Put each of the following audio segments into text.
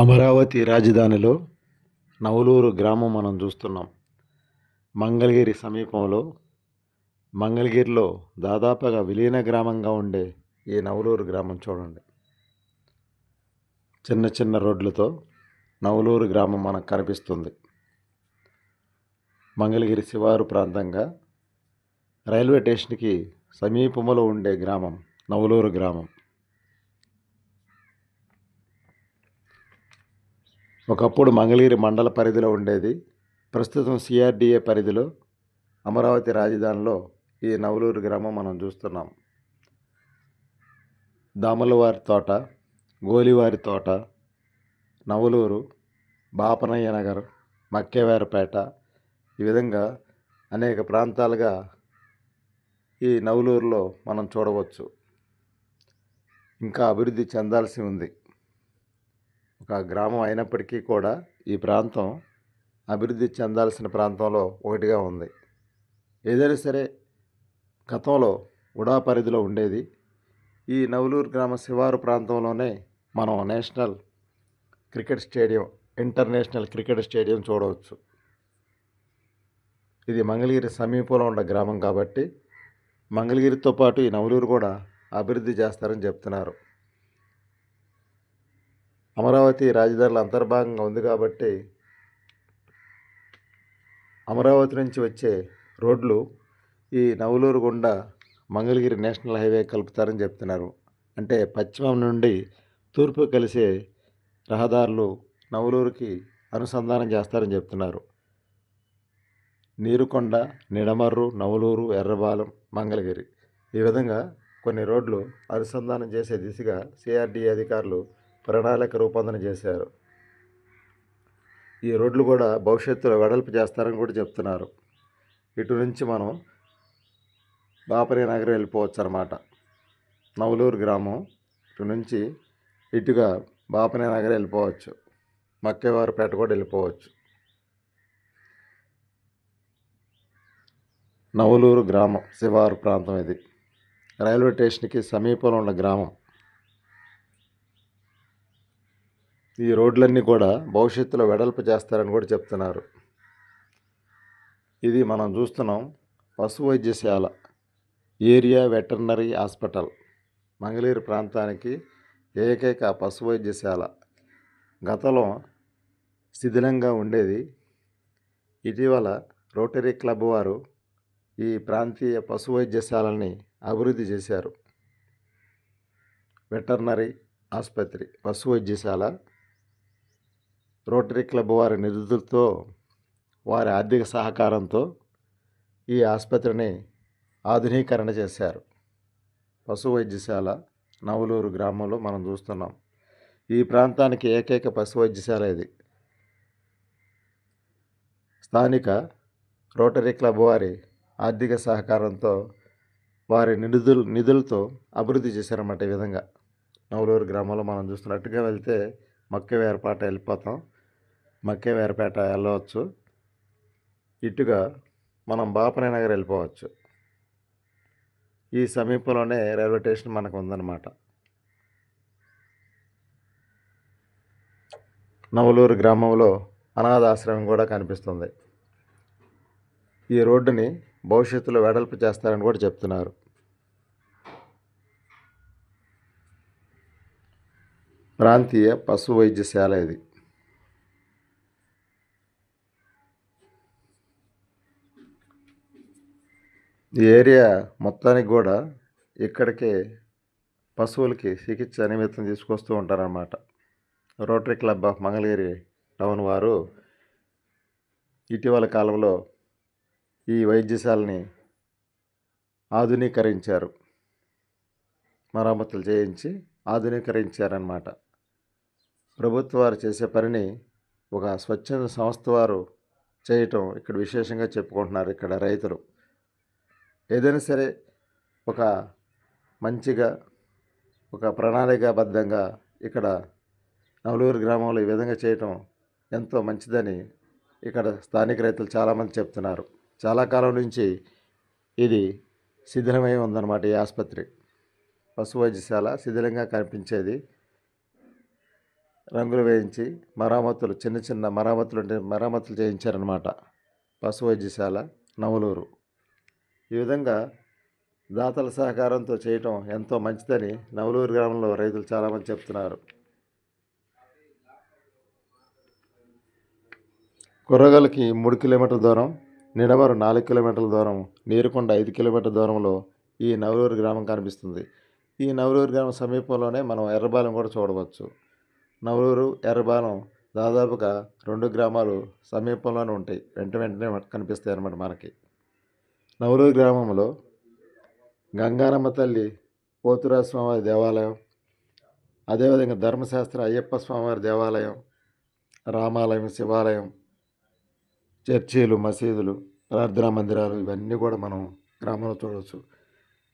అమరావతి రాజధానిలో నవలూరు గ్రామం మనం చూస్తున్నాం. మంగళగిరి సమీపంలో మంగళగిరిలో దాదాపుగా విలీన గ్రామంగా ఉండే ఈ నవలూరు గ్రామం చూడండి. చిన్న చిన్న రోడ్లతో నవలూరు గ్రామం మనకు కనిపిస్తుంది. మంగళగిరి శివారు ప్రాంతంగా రైల్వే స్టేషన్కి సమీపంలో ఉండే గ్రామం నవలూరు గ్రామం. ఒకప్పుడు మంగళగిరి మండల పరిధిలో ఉండేది. ప్రస్తుతం సిఆర్డిఏ పరిధిలో అమరావతి రాజధానిలో ఈ నవలూరు గ్రామం మనం చూస్తున్నాం. దామలవారి తోట గోలివారి తోట నవలూరు బాపనయ్య నగర్ మక్కేవారిపేట ఈ విధంగా అనేక ప్రాంతాలుగా ఈ నవలూరులో మనం చూడవచ్చు. ఇంకా అభివృద్ధి చెందాల్సి ఉంది. ఒక గ్రామం అయినప్పటికీ కూడా ఈ ప్రాంతం అభివృద్ధి చెందాల్సిన ప్రాంతంలో ఒకటిగా ఉంది. ఏదైనా సరే గతంలో ఉడా పరిధిలో ఉండేది. ఈ నవలూరు గ్రామ శివారు ప్రాంతంలోనే మనం national cricket stadium international cricket stadium చూడవచ్చు. ఇది మంగళగిరి సమీపంలో ఉన్న గ్రామం కాబట్టి మంగళగిరితో పాటు ఈ నవలూరు కూడా అభివృద్ధి చేస్తారని చెప్తున్నారు. అమరావతి రాజధానిలో అంతర్భాగంగా ఉంది కాబట్టి అమరావతి నుంచి వచ్చే రోడ్లు ఈ నవలూరు గుండా మంగళగిరి నేషనల్ హైవే కలుపుతారని చెప్తున్నారు. అంటే పశ్చిమం నుండి తూర్పు కలిసే రహదారులు నవలూరుకి అనుసంధానం చేస్తారని చెప్తున్నారు. నీరుకొండ నిడమర్రు నవలూరు ఎర్రబాలెం మంగళగిరి ఈ విధంగా కొన్ని రోడ్లు అనుసంధానం చేసే దిశగా సిఆర్డీఏ అధికారులు ప్రణాళిక రూపొందన చేశారు. ఈ రోడ్లు కూడా భవిష్యత్తులో వెడల్పు చేస్తారని కూడా చెప్తున్నారు. ఇటు నుంచి మనం బాపరే నగరం వెళ్ళిపోవచ్చు అనమాట నవలూరు గ్రామం. ఇటు నుంచి ఇటుగా బాపనే నగరం వెళ్ళిపోవచ్చు. మక్కేవారిపేట కూడా వెళ్ళిపోవచ్చు. నవలూరు గ్రామం శివారు ప్రాంతం ఇది. రైల్వే స్టేషన్కి సమీపంలో ఉన్న గ్రామం. ఈ రోడ్లన్నీ కూడా భవిష్యత్తులో వెడల్పు చేస్తారని కూడా చెప్తున్నారు. ఇది మనం చూస్తున్నాం పశు వైద్యశాల ఏరియా వెటర్నరీ హాస్పిటల్ మంగళీరు ప్రాంతానికి ఏకైక పశు వైద్యశాల. గతంలో శిథిలంగా ఉండేది. ఇటీవల రోటరీ క్లబ్ వారు ఈ ప్రాంతీయ పశు వైద్యశాలని అభివృద్ధి చేశారు. వెటర్నరీ ఆసుపత్రి పశు వైద్యశాల రోటరీ క్లబ్ వారి నిధులతో వారి ఆర్థిక సహకారంతో ఈ ఆసుపత్రిని ఆధునీకరణ చేశారు. పశు వైద్యశాల నవలూరు గ్రామంలో మనం చూస్తున్నాం. ఈ ప్రాంతానికి ఏకైక పశు వైద్యశాల ఇది. స్థానిక రోటరీ క్లబ్ వారి ఆర్థిక సహకారంతో వారి నిధులు నిధులతో అభివృద్ధి చేశారన్నమాట ఈ విధంగా. నవలూరు గ్రామంలో మనం చూస్తున్నట్టుగా వెళ్తే మక్కవేరపేట వెళ్ళిపోతాం మక్కేవీరపేట వెళ్ళవచ్చు. ఇటుగా మనం బాపనే నగర్ వెళ్ళిపోవచ్చు. ఈ సమీపంలోనే రైల్వే స్టేషన్ మనకు ఉందన్నమాట. నవలూరు గ్రామంలో అనాథాశ్రమం కూడా కనిపిస్తుంది. ఈ రోడ్డుని భవిష్యత్తులో వెడల్పు చేస్తారని కూడా చెప్తున్నారు. ప్రాంతీయ పశు వైద్యశాల ఇది. ఈ ఏరియా మొత్తానికి కూడా ఇక్కడికి పశువులకి చికిత్స నిమిత్తం తీసుకొస్తూ ఉంటారన్నమాట. Rotary club of Mangalagiri town వారు ఇటీవల కాలంలో ఈ వైద్యశాలని ఆధునీకరించారు. మరమ్మతులు చేయించి ఆధునీకరించారన్నమాట. ప్రభుత్వ వారు చేసే పనిని ఒక స్వచ్ఛంద సంస్థ వారు చేయటం ఇక్కడ విశేషంగా చెప్పుకుంటున్నారు ఇక్కడ రైతులు. ఏదైనా సరే ఒక మంచిగా ఒక ప్రణాళికాబద్ధంగా ఇక్కడ నవలూరు గ్రామంలో ఈ విధంగా చేయటం ఎంతో మంచిదని ఇక్కడ స్థానిక రైతులు చాలామంది చెప్తున్నారు. చాలా కాలం నుంచి ఇది శిథిలమై ఉందన్నమాట ఈ ఆసుపత్రి. పశు వైద్యశాల శిథిలంగా కనిపించేది. రంగులు వేయించి మరామతులు చిన్న చిన్న మరామతులు ఉంటే మరామతులు చేయించారనమాట పశు వైద్యశాల నవలూరు. ఈ విధంగా దాతల సహకారంతో చేయటం ఎంతో మంచిదని నవలూరు గ్రామంలో రైతులు చాలామంది చెప్తున్నారు. కుర్రగలకి మూడు కిలోమీటర్ల దూరం నిడమరు నాలుగు కిలోమీటర్ల దూరం నీరుకొండ ఐదు కిలోమీటర్ల దూరంలో ఈ నవలూరు గ్రామం కనిపిస్తుంది. ఈ నవలూరు గ్రామం సమీపంలోనే మనం ఎర్రబాలెం కూడా చూడవచ్చు. నవలూరు ఎర్రబాలెం దాదాపుగా రెండు గ్రామాలు సమీపంలోనే ఉంటాయి. వెంట వెంటనే కనిపిస్తాయి అన్నమాట మనకి. నవలూరు గ్రామంలో గంగారమ్మ తల్లి పోతురా స్వామివారి దేవాలయం అదేవిధంగా ధర్మశాస్త్ర అయ్యప్ప స్వామివారి దేవాలయం రామాలయం శివాలయం చర్చీలు మసీదులు ప్రార్థనా మందిరాలు ఇవన్నీ కూడా మనం గ్రామంలో చూడవచ్చు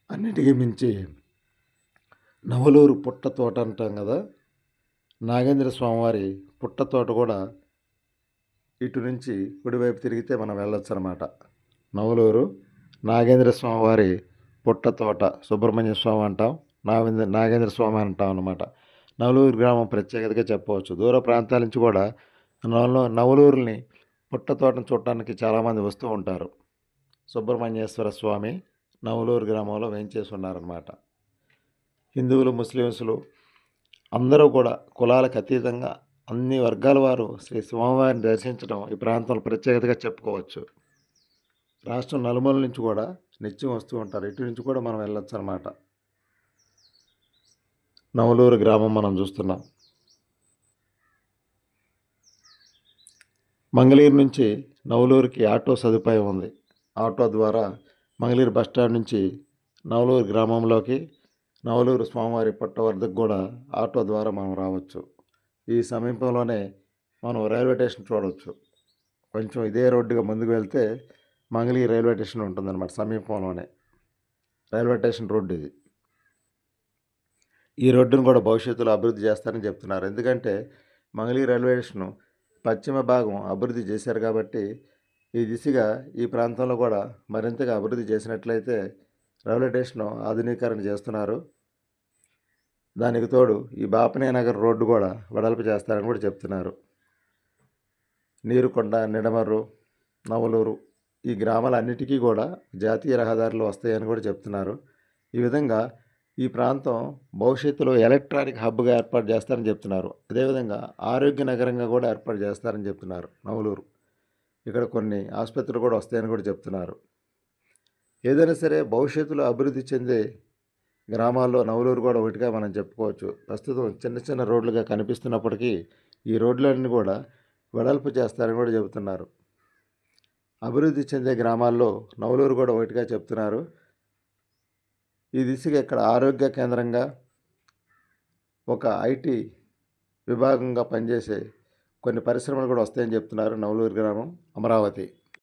అన్నిటికీ మించి నవలూరు పుట్ట తోట అంటాం కదా నాగేంద్ర స్వామివారి పుట్ట తోట కూడా ఇటు నుంచి కుడివైపు తిరిగితే మనం వెళ్ళొచ్చు అనమాట నవలూరు నాగేంద్ర స్వామివారి పుట్ట తోట సుబ్రహ్మణ్య స్వామి అంటాం నాగేంద్ర నాగేంద్ర స్వామి అంటాం అనమాట నవలూరు గ్రామం ప్రత్యేకతగా చెప్పవచ్చు. దూర ప్రాంతాల నుంచి కూడా నవలు నవలూరుని పుట్ట తోటను చూడటానికి చాలామంది వస్తూ ఉంటారు. సుబ్రహ్మణ్యేశ్వర స్వామి నవలూరు గ్రామంలో వేయించేసి ఉన్నారనమాట హిందువులు ముస్లిమ్స్లు అందరూ కూడా కులాలకు అతీతంగా అన్ని వర్గాల వారు శ్రీ స్వామివారిని దర్శించడం ఈ ప్రాంతంలో ప్రత్యేకతగా చెప్పుకోవచ్చు. రాష్ట్రం నలుమూల నుంచి కూడా నిత్యం వస్తూ ఉంటారు. ఇటు నుంచి కూడా మనం వెళ్ళొచ్చు అనమాట నవలూరు గ్రామం మనం చూస్తున్నాం. మంగళీరు నుంచి నవలూరుకి ఆటో సదుపాయం ఉంది. ఆటో ద్వారా మంగళీరు బస్ స్టాండ్ నుంచి నవలూరు గ్రామంలోకి నవలూరు స్వామివారి పట్ట వద్దకు కూడా ఆటో ద్వారా మనం రావచ్చు. ఈ సమీపంలోనే మనం రైల్వే స్టేషన్ చూడవచ్చు కొంచెం ఇదే రోడ్డుగా ముందుకు వెళ్తే మంగళగిరి రైల్వే స్టేషన్ ఉంటుందన్నమాట సమీపంలోనే. రైల్వే స్టేషన్ రోడ్డు ఇది. ఈ రోడ్డును కూడా భవిష్యత్తులో అభివృద్ధి చేస్తారని చెప్తున్నారు. ఎందుకంటే మంగళగిరి రైల్వే స్టేషన్ పశ్చిమ భాగం అభివృద్ధి చేశారు కాబట్టి ఈ దిశగా ఈ ప్రాంతంలో కూడా మరింతగా అభివృద్ధి చేసినట్లయితే రైల్వే స్టేషన్ ఆధునీకరణ చేస్తున్నారు. దానికి తోడు ఈ బాపనే నగర్ రోడ్డు కూడా వెడల్పు చేస్తారని కూడా చెప్తున్నారు. నీరుకొండ నిడమర్రు నవలూరు ఈ గ్రామాలన్నిటికీ కూడా జాతీయ రహదారులు వస్తాయని కూడా చెప్తున్నారు. ఈ విధంగా ఈ ప్రాంతం భవిష్యత్తులో ఎలక్ట్రానిక్ హబ్గా ఏర్పాటు చేస్తారని చెప్తున్నారు. అదేవిధంగా ఆరోగ్య నగరంగా కూడా ఏర్పాటు చేస్తారని చెప్తున్నారు నవలూరు. ఇక్కడ కొన్ని ఆసుపత్రులు కూడా వస్తాయని కూడా చెప్తున్నారు. ఏదైనా సరే భవిష్యత్తులో అభివృద్ధి చెందే గ్రామాల్లో నవలూరు కూడా ఒకటిగా మనం చెప్పుకోవచ్చు. ప్రస్తుతం చిన్న చిన్న రోడ్లుగా కనిపిస్తున్నప్పటికీ ఈ రోడ్లన్నీ కూడా వెడల్పు చేస్తారని కూడా చెబుతున్నారు. అభివృద్ధి చెందే గ్రామాల్లో నవలూరు కూడా ఒకటిగా చెప్తున్నారు. ఈ దిశగా ఇక్కడ ఆరోగ్య కేంద్రంగా ఒక ఐటీ విభాగంగా పనిచేసే కొన్ని పరిశ్రమలు కూడా వస్తాయని చెప్తున్నారు నవలూరు గ్రామం అమరావతి.